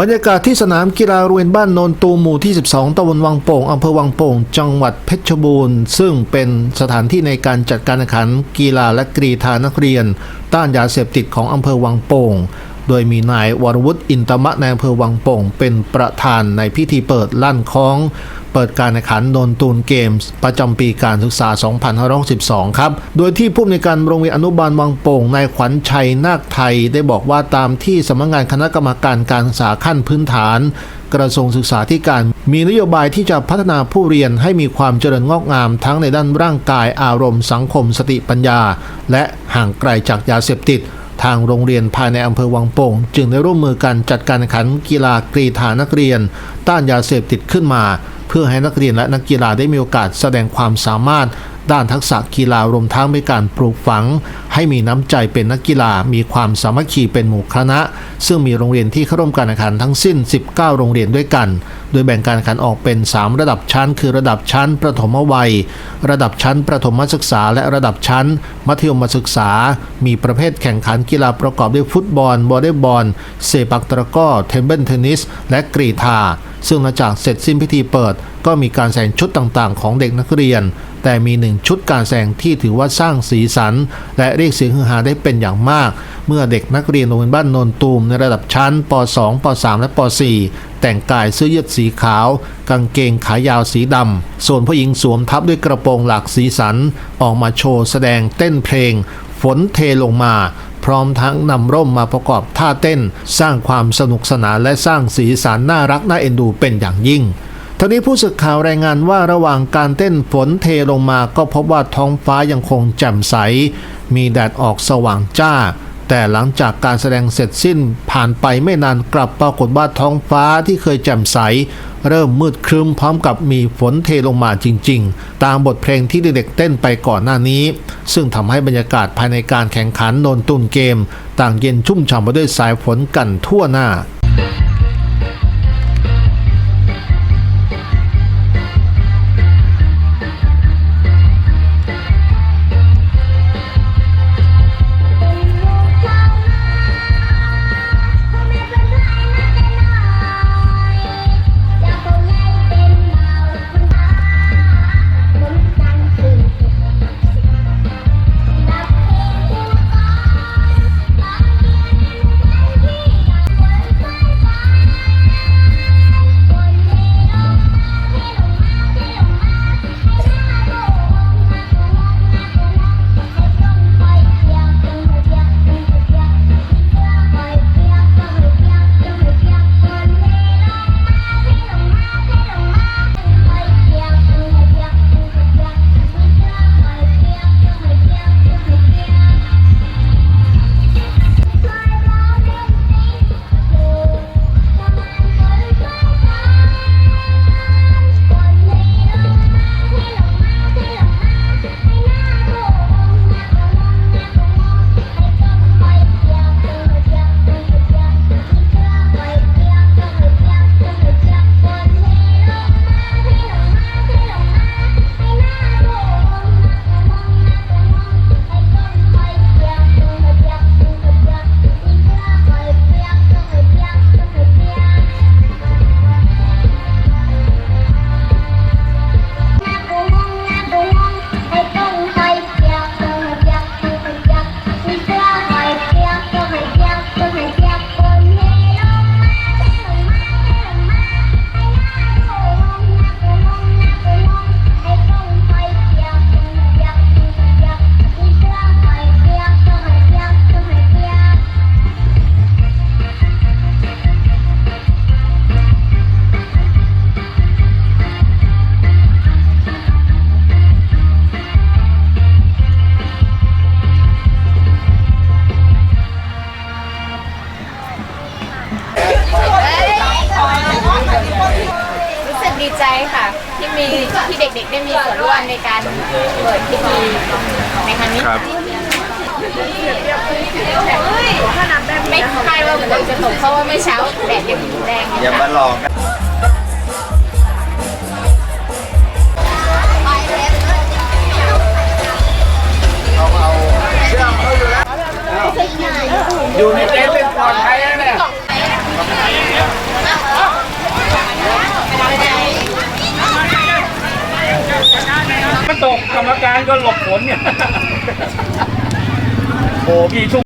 บรรยากาศที่สนามกีฬาโรงเรียนบ้านโนนตูมหมู่ที่ 12ตำบลวังโป่งอำเภอวังโป่ง จังหวัดเพชรบูรณ์ ซึ่งเป็นสถานที่ในการจัดการแข่งขันกีฬาและกรีธานักเรียน ต้านยาเสพติดของอำเภอวังโป่ง โดยมีนายวรวุฒิอินตมะในอำเภอวังโป่ง เป็นประธานในพิธีเปิดลั่นคล้อง เปิดการแข่งขันโนนตูนเกมส์ประจำปีการศึกษา 2562 ครับ โดยที่ผู้อำนวยการโรงเรียนอนุบาลวังโป่งนายขวัญชัยนาคไทยได้บอกว่าตามที่สำนักงานคณะกรรมการการศึกษาขั้นพื้นฐาน กระทรวงศึกษาธิการมีนโยบายที่จะพัฒนาผู้เรียนให้มีความเจริญงอกงามทั้งในด้านร่างกายอารมณ์สังคมสติปัญญา และห่างไกลจากยาเสพติด ทางโรงเรียนภายในอำเภอวังโป่ง จึงได้ร่วมมือกันจัดการแข่งขันกีฬากรีธานักเรียน ต้านยาเสพติดขึ้นมา เพื่อให้นักเรียนและนักกีฬาได้มีโอกาสแสดงความสามารถ ด้านทักษะกีฬารวมทั้งมีการปลูกฝัง ให้มีน้ำใจเป็นนักกีฬา มีความสามัคคีเป็นหมู่คณะ ซึ่งมีโรงเรียนที่เข้าร่วมการแข่งขันทั้งสิ้น 19 โรงเรียนด้วยกัน โดยแบ่งการแข่งขันออกเป็น 3 ระดับชั้น คือระดับชั้น ประถมวัย ระดับชั้น ประถมศึกษา และระดับชั้น มัธยมศึกษา มีประเภทแข่งขันกีฬาประกอบด้วยฟุตบอล วอลเลย์บอล เซปักตะกร้อ เทเบิลเทนนิส และกรีธา ซึ่งหลังจากเสร็จสิ้นพิธีเปิด ก็มีการแสดงชุดต่างๆ ของเด็กนักเรียน แต่มีหนึ่งชุดการแสดงที่ถือว่าสร้างสีสัน และเรียกเสียงฮือฮาได้เป็นอย่างมาก เมื่อเด็กนักเรียนโรงเรียนบ้านโนนตูมในระดับชั้นป .2 ป .3 และป .4 แต่งกายเสื้อยืดสีขาว กางเกงขายาวสีดำส่วนผู้หญิงสวมทับด้วยกระโปรงหลากสีสัน ออกมาโชว์แสดงเต้นเพลง ฝนเทลงมาพร้อมทั้งนำร่มมาประกอบท่าเต้น สร้างความสนุกสนานและสร้างสีสันน่ารักน่าเอ็นดูเป็นอย่างยิ่ง ทั้งนี้ผู้สื่อข่าวรายงานว่าระหว่างการเต้นฝนเทลงมาก็พบว่าท้องฟ้ายังคงแจ่มใส มีแดดออกสว่างจ้า แต่หลังจากการแสดงเสร็จสิ้นผ่านไปไม่นานกลับปรากฏว่าท้องฟ้าที่เคยแจ่มใส เริ่มมืดครึ้มพร้อมกับมีฝนเทลงมาจริง ๆ ตามบทเพลงที่เด็กๆเต้นไปก่อนหน้านี้ ซึ่งทำให้บรรยากาศภายในการแข่งขันโนนตุนเกม ต่างเย็นชุ่มฉ่ำไปด้วยสายฝนกันทั่วหน้า ดีใจค่ะ ที่มีที่เด็กๆได้มีส่วนร่วมในการเปิดพิธีในครั้งนี้ครับไม่คาดว่าฝนจะตกเพราะว่าเมื่อเช้าแดดยังแรงอยู่อย่าค่ะมาหลอกกันอยู่ในเต็นท์เป็นปลอดภัยแล้วเนี่ย มันตกกร รมการก็หลบฝนเนี่ยโอ้พี่ชุ่ม